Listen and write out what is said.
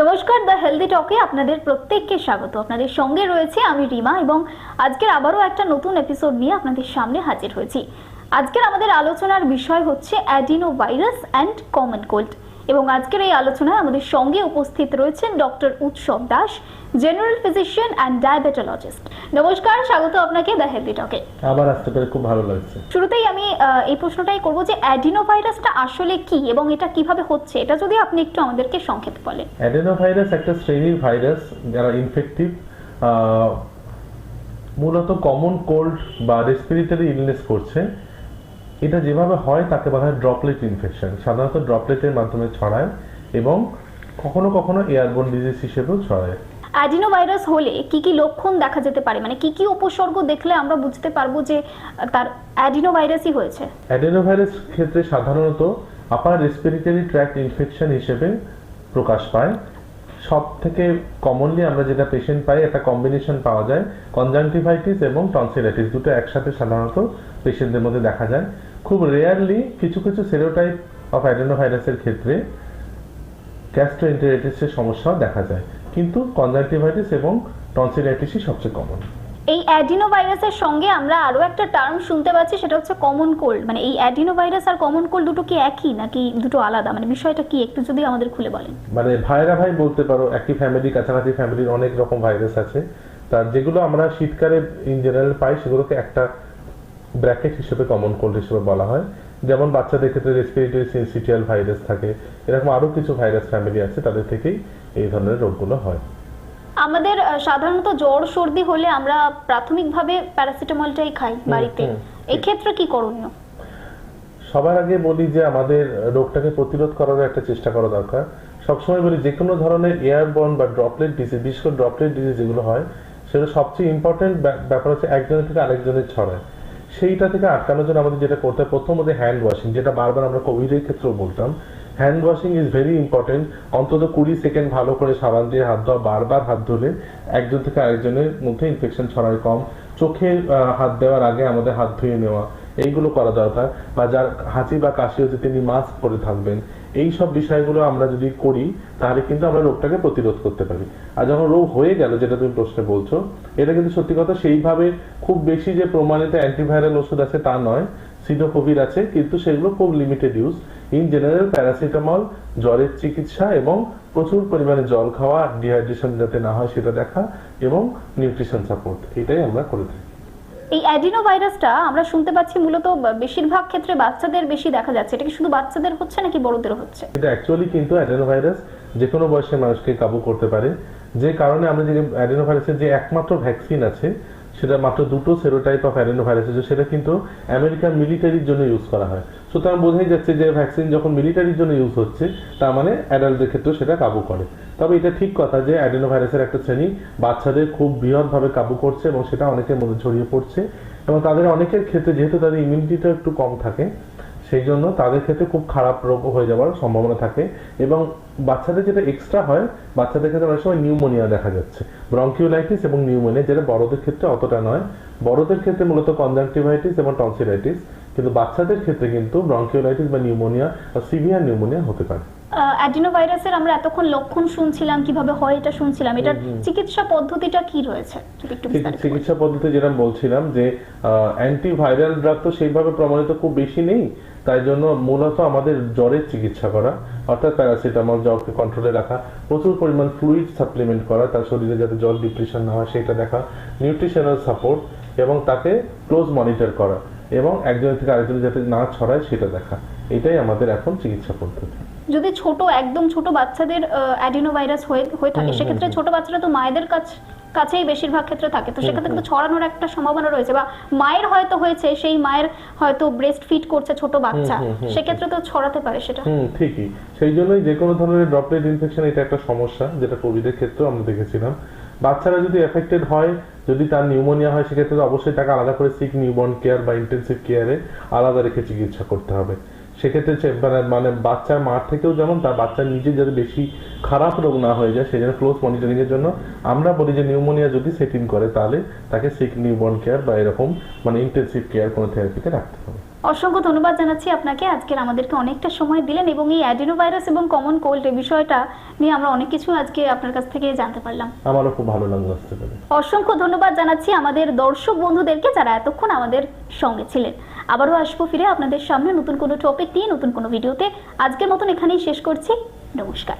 নমস্কার the healthy টকে আপনাদের প্রত্যেককে স্বাগত। আপনাদের সঙ্গে রয়েছে আমি রিমা এবং আজকের আবারও একটা নতুন এপিসোড নিয়ে আপনাদের সামনে হাজির হয়েছি। আজকের আমাদের আলোচনার বিষয় হচ্ছে adeno virus and common cold এবং আজকের এই আলোচনায় আমাদের সঙ্গে উপস্থিত রয়েছেন doctor Utsav Das general physician and diabetologist নমস্কার স্বাগত আপনাকে দ্য হেলদি টকে। আবার আসতে পেরে খুব ভালো লাগছে। শুরুতেই আমি এই প্রশ্নটাই করব যে অ্যাডিনো ভাইরাসটা আসলে কি এবং এটা কীভাবে হচ্ছে? এটা যদি আপনি একটু আমাদেরকে সংক্ষেপে বলেন। অ্যাডেনোভাইরাস একটা শ্রেণির ভাইরাস যারা ইনফেক্টিভ মূলত কমন কোল্ড বা রেসপিরেটরি ইলনেস করছে। এটা যেভাবে হয় তাকে বলা হয় ড্রপলেট ইনফেকশন সাধারণত ড্রপলেটের মাধ্যমে ছড়ায় এবং কখনো কখনো এয়ারবোন ডিজিজ হিসেবেও ছড়ায়। অ্যাডিনো ভাইরাস হলে কি কি লক্ষণ দেখা যেতে পারে? মানে কি কি উপসর্গ দেখলে আমরা বুঝতে পারব যে তার অ্যাডিনো ভাইরাসই হয়েছে? অ্যাডেনোভাইরাস ক্ষেত্রে সাধারণত আপার রেসপিরেটরি ট্র্যাক্ট ইনফেকশন হিসেবে প্রকাশ পায়। সব থেকে কমনলি আমরা যেটা পেশেন্ট পাই একটা কম্বিনেশন পাওয়া যায় কনজাংটিভাইটিস এবং টনসিলাইটিস দুটো একসাথে সাধারণত পেশেন্টদের মধ্যে দেখা যায়। খুব রেয়ারলি কিছু কিছু সেরোটাইপ অফ অ্যাডেনোভাইরাসের ক্ষেত্রে গ্যাস্ট্রোএন্টারাইটিসের সমস্যাও দেখা যায়। কিন্তু কনজাংটিভাইটিস এবং টনসিলাইটিসই সবচেয়ে কমন এই অ্যাডিনো ভাইরাসের সঙ্গে আমরা আরও একটা টার্ম শুনতে পাচ্ছি সেটা হচ্ছে কমন কোল্ড মানে এই অ্যাডিনো ভাইরাস আর কমন কোল্ড দুটো কি একই নাকি দুটো আলাদা? মানে বিষয়টা কি একটু যদি আমাদের খুলে বলেন। মানে ভাইরা ভাই বলতে পারো একই ফ্যামিলি কাছাকাছি ফ্যামিলির অনেক রকম ভাইরাস আছে। তার যেগুলো আমরা শীতকালে ইন জেনারেল পাই সেগুলোকে একটা ব্র্যাকেট হিসেবে কমন কোল্ড হিসেবে বলা হয়। যেমন বাচ্চাদের ক্ষেত্রে রেসপিরেটরি সিনসিটিয়াল ভাইরাস থাকে এরকম আরও কিছু ভাইরাস ফ্যামিলি আছে তাদের থেকেই এই ধরনের রোগগুলো হয়। আমাদের সাধারণত জ্বর সর্দি হলে আমরা প্রাথমিকভাবে প্যারাসিটামলটাই খাই বাড়িতে। হুম। এই ক্ষেত্রে কি করণীয়? সবার আগে বলি যে আমাদের রোগটাকে প্রতিরোধ করার একটা চেষ্টা করা দরকার। সবসময় বলি যে কোনো ধরনের এয়ারবর্ন বা ড্রপলেট ডিজিজ বিশেষ করে ড্রপলেট ডিজিজ যেগুলো হয় সেটা সবচেয়ে ইম্পর্টেন্ট ব্যাপার হচ্ছে একজনের থেকে আরেকজনের ছড়ায়। সেইটা থেকে আটকানোর জন্য আমাদের যেটা করতে হয় প্রথমত হ্যান্ড ওয়াশিং যেটা বারবার আমরা কোভিডের ক্ষেত্রেও বলতাম। Hand washing is very important অন্তত কুড়ি সেকেন্ড ভালো করে সাবান দিয়ে হাত ধোয়া, বারবার হাত ধুলে একজন থেকে আরেকজনের মধ্যে ইনফেকশন ছড়ায় কম। চোখে হাত দেওয়ার আগে আমাদের হাত ধুয়ে নেওয়া, এইগুলো করা দরকার। বা যার হাঁচি বা কাশি হচ্ছে তিনি মাস্ক পরে থাকবেন এই সব বিষয়গুলো আমরা যদি করি, তাহলে কিন্তু আমরা রোগটাকে প্রতিরোধ করতে পারি। আর যখন রোগ হয়ে গেল, যেটা তুমি প্রশ্নে বলছো, এটা কিন্তু সত্যি কথা, সেইভাবে খুব বেশি যে প্রমাণিত অ্যান্টিভাইরাল ওষুধ আছে তা নয় সিনোকোভিড আছে, কিন্তু সেগুলো খুব limited use in general paracetamol জ্বরের চিকিৎসা এবং প্রচুর পরিমাণে জল খাওয়া ডিহাইড্রেশন যাতে না হয়, সেটা দেখা এবং নিউট্রিশন সাপোর্ট এটাই আমরা করে থাকি। এই অ্যাডিনো ভাইরাসটা আমরা শুনতে পাচ্ছি মূলত বেশিরভাগ ক্ষেত্রে বাচ্চাদের বেশি দেখা যাচ্ছে। এটা কি শুধু বাচ্চাদের হচ্ছে নাকি বড়দের হচ্ছে? এটা অ্যাকচুয়ালি কিন্তু অ্যাডেনোভাইরাস যে কোনো বয়সের মানুষকে কাবু করতে পারে। যে কারণে আমরা যে অ্যাডেনোভাইরাসের যে একমাত্র ভ্যাকসিন আছে সেটা মাত্র দুটো সেরোটাইপ অফ অ্যাডেনোভাইরাস আছে, সেটা কিন্তু আমেরিকান মিলিটারির জন্য ইউজ করা হয়। সুতরাং বোঝাই যাচ্ছে যে ভ্যাকসিন যখন মিলিটারির জন্য ইউজ হচ্ছে, তার মানে অ্যাডাল্টদের ক্ষেত্রেও সেটা কাবু করে। তবে এটা ঠিক কথা যে অ্যাডেনো ভাইরাসের একটা শ্রেণি বাচ্চাদের খুব বৃহৎভাবে কাবু করছে এবং সেটা অনেকের মধ্যে ছড়িয়ে পড়ছে এবং তাদের অনেকের ক্ষেত্রে যেহেতু তাদের ইমিউনিটিটা একটু কম থাকে সেই জন্য তাদের ক্ষেত্রে খুব খারাপ রোগ হয়ে যাওয়ার সম্ভাবনা থাকে এবং বাচ্চাদের যেটা এক্সট্রা হয়, বাচ্চাদের ক্ষেত্রে অনেক সময় নিউমোনিয়া দেখা যাচ্ছে। ব্রঙ্কিউলাইটিস এবং নিউমোনিয়া যেটা বড়দের ক্ষেত্রে অতটা নয়। বড়দের ক্ষেত্রে মূলত কনজাংটিভাইটিস এবং টনসিলাইটিস কিন্তু বাচ্চাদের ক্ষেত্রে কিন্তু ব্রঙ্কিউলাইটিস বা নিউমোনিয়া বা সিভিয়ার নিউমোনিয়া হতে পারে। অ্যাডিনো ভাইরাসের আমরা এতক্ষণ লক্ষণ শুনছিলাম কীভাবে হয় এটা শুনছিলাম। এটার চিকিৎসা পদ্ধতিটা কি রয়েছে। চিকিৎসা পদ্ধতি যেটা বলছিলাম যে অ্যান্টিভাইরাল ড্রাগ তো সেইভাবে প্রমাণিত খুব বেশি নেই তাই জন্য মূলত আমাদের জ্বরের চিকিৎসা করা অর্থাৎ প্যারাসিটামল জ্বরকে কন্ট্রোলে রাখা প্রচুর পরিমাণ ফ্লুইড সাপ্লিমেন্ট করা তার শরীরে যাতে জল ডিপ্রেশন না হয় সেটা দেখা নিউট্রিশনাল সাপোর্ট এবং তাকে ক্লোজ মনিটর করা এবং একজনের থেকে আরেকজনের যাতে না ছড়ায় সেটা দেখা এটাই আমাদের এখন চিকিৎসা পদ্ধতি। যদি ছোট একদম ছোট বাচ্চাদের অ্যাডিনো ভাইরাস হয়ে হয়ে থাকে সেক্ষেত্রে ছোট বাচ্চারা তো মায়েদের কাছ কাছেই বেশিরভাগ ক্ষেত্রে থাকে। তো সেক্ষেত্রে কিন্তু ছড়ানোর একটা সম্ভাবনা রয়েছে বা মায়ের হয়তো হয়েছে সেই মায়ের হয়তো ব্রেস্ট ফিট করছে ছোট বাচ্চা। সেক্ষেত্রে তো ছড়াতে পারে সেটা। হুম ঠিকই। সেই জন্যই যে কোনো ধরনের ড্রপলেট ইনফেকশন এটা একটা সমস্যা যেটা কোভিডের ক্ষেত্রেও আমরা দেখেছিলাম। বাচ্চারা যদি এফেক্টেড হয় যদি তার নিউমোনিয়া হয় সেক্ষেত্রে অবশ্যই তাকে আলাদা করে সিক নিউবর্ন কেয়ার বা ইন্টেন্সিভ কেয়ারে আলাদা রেখে চিকিৎসা করতে হবে। সেক্ষেত্রে মানে- মানে বাচ্চার মার থেকেও যেমন তার বাচ্চার নিজে যাতে বেশি খারাপ রোগ না হয়ে যায় সেই জন্য ক্লোজ মনিটরিং এর জন্য আমরা বলি যে নিউমোনিয়া যদি সেট ইন করে তাহলে তাকে সিক নিউবর্ন কেয়ার বা এরকম মানে ইন্টেন্সিভ কেয়ার কোনো থেরাপিতে রাখতে হবে। অসংখ্য ধন্যবাদ জানাচ্ছি আপনাকে। আজকের আমাদেরকে অনেকটা সময় দিলেন এবং এই অ্যাডিনো ভাইরাস এবং কমন কোল্ড এই বিষয়টা নিয়ে আমরা অনেক কিছু আজকে আপনার কাছ থেকে জানতে পারলাম। আমারও খুব ভালো লাগল আসতে পেরে। অসংখ্য ধন্যবাদ জানাচ্ছি আমাদের দর্শক বন্ধুদেরকে যারা এতক্ষণ আমাদের সঙ্গে ছিলেন। আবারও আসব ফিরে আপনাদের সামনে নতুন কোনো টপিক নিয়ে, নতুন কোনো ভিডিওতে আজকের মতন এখানেই শেষ করছি। নমস্কার।